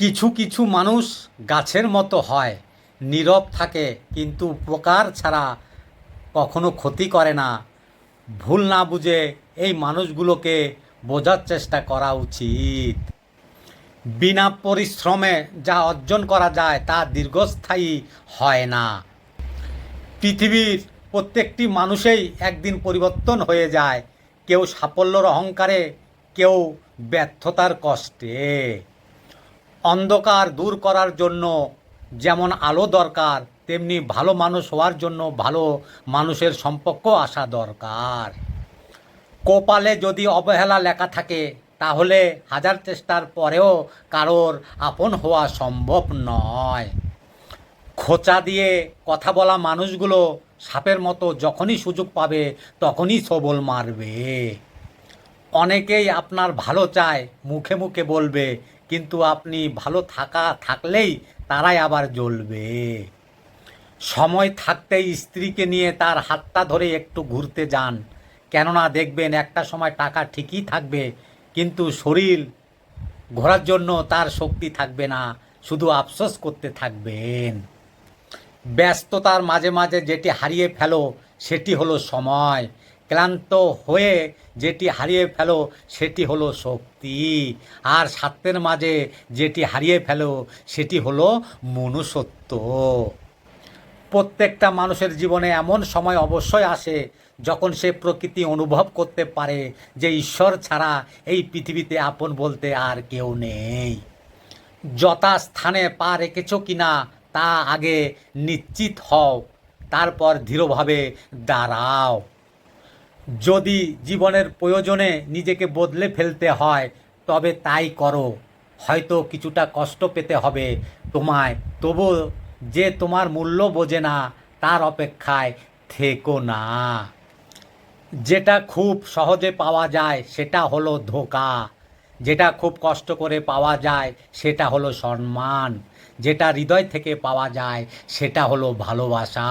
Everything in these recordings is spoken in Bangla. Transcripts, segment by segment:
কিছু কিছু মানুষ গাছের মতো হয়, নীরব থাকে, কিন্তু উপকার ছাড়া কখনো ক্ষতি করে না। ভুল না বুঝে এই মানুষগুলোকে বোঝার চেষ্টা করা উচিত। বিনা পরিশ্রমে যা অর্জন করা যায় তা দীর্ঘস্থায়ী হয় না। পৃথিবীর প্রত্যেকটি মানুষেই একদিন পরিবর্তন হয়ে যায়। কেউ সাফল্যর অহংকারে, কেউ ব্যর্থতার কষ্টে। অন্ধকার দূর করার জন্য যেমন আলো দরকার, তেমনি ভালো মানুষ হওয়ার জন্য ভালো মানুষের সম্পর্ক আসা দরকার। কপালে যদি অবহেলা লেখা থাকে, তাহলে হাজার চেষ্টার পরেও কারোর আপন হওয়া সম্ভব নয়। খোঁচা দিয়ে কথা বলা মানুষগুলো সাপের মতো যখনই সুযোগ পাবে, তখনই সবল মারবে। অনেকেই আপনার ভালো চায়, মুখে মুখে বলবে কিন্তু আপনি ভালো থাকা, থাকলেই তারাই আবার জ্বলবে। সময় থাকতেই স্ত্রীকে নিয়ে তার হাতটা ধরে একটু ঘুরতে যান। কেননা দেখবেন একটা সময় টাকা ঠিকই থাকবে, কিন্তু শরীর ঘোরার জন্য তার শক্তি থাকবে না, শুধু আফসোস করতে থাকবেন। ব্যস্ততার মাঝে মাঝে যেটি হারিয়ে ফেলো, সেটি হলো সময়। ক্লান্ত হয়ে যেটি হারিয়ে ফেলো, সেটি হলো শক্তি। আর স্বার্থের মাঝে যেটি হারিয়ে ফেলো, সেটি হলো মনুষ্যত্ব। প্রত্যেকটা মানুষের জীবনে এমন সময় অবশ্যই আসে, যখন সে প্রকৃতি অনুভব করতে পারে যে ঈশ্বর ছাড়া এই পৃথিবীতে আপন বলতে আর কেউ নেই। যথা স্থানে পা রেখেছ কি না তা আগে নিশ্চিত হও, তারপর ধীরভাবে দাঁড়াও। যদি জীবনের প্রয়োজনে নিজেকে বদলে ফেলতে হয়, তবে তাই করো। হয়তো কিছুটা কষ্ট পেতে হবে তোমায়, তবু যে তোমার মূল্য বোঝে না, তার অপেক্ষায় থেকো না। যেটা খুব সহজে পাওয়া যায়, সেটা হলো ধোকা। যেটা খুব কষ্ট করে পাওয়া যায়, সেটা হলো সম্মান। যেটা হৃদয় থেকে পাওয়া যায়, সেটা হলো ভালোবাসা।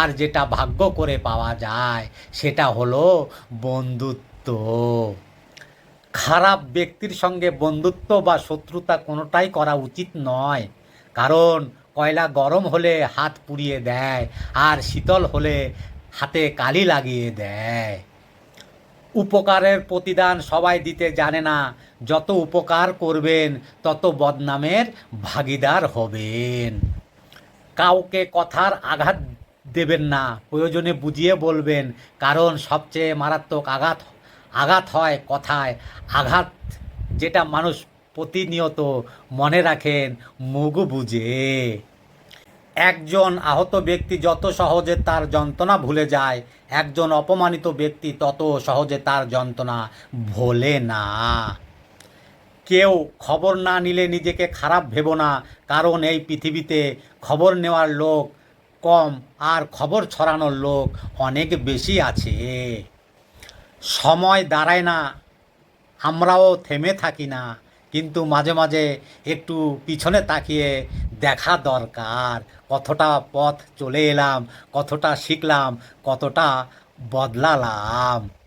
আর যেটা ভাগ্য করে পাওয়া যায়, সেটা হলো বন্ধুত্ব। খারাপ ব্যক্তির সঙ্গে বন্ধুত্ব বা শত্রুতা কোনোটাই করা উচিত নয়। কারণ কয়লা গরম হলে হাত পুড়িয়ে দেয়, আর শীতল হলে হাতে কালি লাগিয়ে দেয়। উপকারের প্রতিদান সবাই দিতে জানে না। যত উপকার করবেন, তত বদনামের ভাগিদার হবেন। কাউকে কথার আঘাত দেবেন না, প্রয়োজনে বুঝিয়ে বলবেন, কারণ সবচেয়ে মারাত্মক আঘাত আঘাত হয় কথায়। আঘাত যেটা মানুষ প্রতিনিয়ত মনে রাখেন, মুখ বুঝে একজন আহত ব্যক্তি যত সহজে তার যন্ত্রণা ভুলে যায়, একজন অপমানিত ব্যক্তি তত সহজে তার যন্ত্রণা ভোলে না। কেউ খবর না নিলে নিজেকে খারাপ ভেবো না, কারণ এই পৃথিবীতে খবর নেওয়ার লোক কম আর খবর ছড়ানোর লোক অনেক বেশি আছে। সময় দাঁড়ায় না, আমরাও থেমে থাকি না কিন্তু মাঝে মাঝে একটু পিছনে তাকিয়ে দেখা দরকার। কতটা পথ চলে এলাম, কতটা শিখলাম, কতটা বদলালাম।